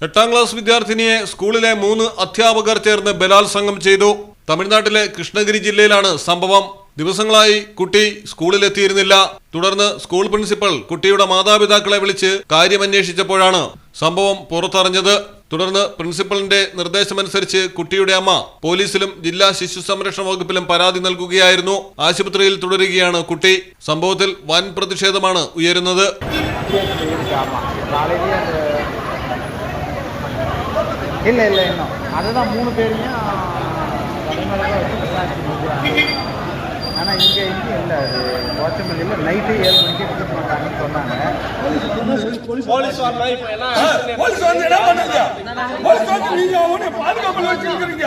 എട്ടാം ക്ലാസ് വിദ്യാർത്ഥിനിയെ സ്കൂളിലെ മൂന്ന് അധ്യാപകർ ചേർന്ന് ബലാത്സംഗം ചെയ്തു തമിഴ്നാട്ടിലെ കൃഷ്ണഗിരി ജില്ലയിലാണ് സംഭവം ദിവസങ്ങളായി കുട്ടി സ്കൂളിലെത്തിയിരുന്നില്ല തുടർന്ന് സ്കൂൾ പ്രിൻസിപ്പൽ കുട്ടിയുടെ മാതാപിതാക്കളെ വിളിച്ച് കാര്യമന്വേഷിച്ചപ്പോഴാണ് സംഭവം പുറത്തറിഞ്ഞത് തുടർന്ന് പ്രിൻസിപ്പലിന്റെ നിർദ്ദേശമനുസരിച്ച് കുട്ടിയുടെ അമ്മ പോലീസിലും ജില്ലാ ശിശു സംരക്ഷണ വകുപ്പിലും പരാതി നൽകുകയായിരുന്നു ആശുപത്രിയിൽ തുടരുകയാണ് കുട്ടി സംഭവത്തിൽ വൻ പ്രതിഷേധമാണ് ഉയരുന്നത് இல்லை இல்லை இன்னும் அதுதான் மூணு பேரையும் வடமலையில் வச்சு விசாரிச்சு முடிக்கிறாங்க ஆனால் இங்கே இங்கே இல்லை அது கோச்சமல்லியில் நைட்டு ஏழு மணிக்கு எடுத்துட்டு வந்தாங்கன்னு சொன்னாங்க. போலீஸ் வந்து என்ன பண்ணுங்க போலீஸ் வந்து நீங்க அவனை பாதுகாப்புல வச்சிருக்கீங்க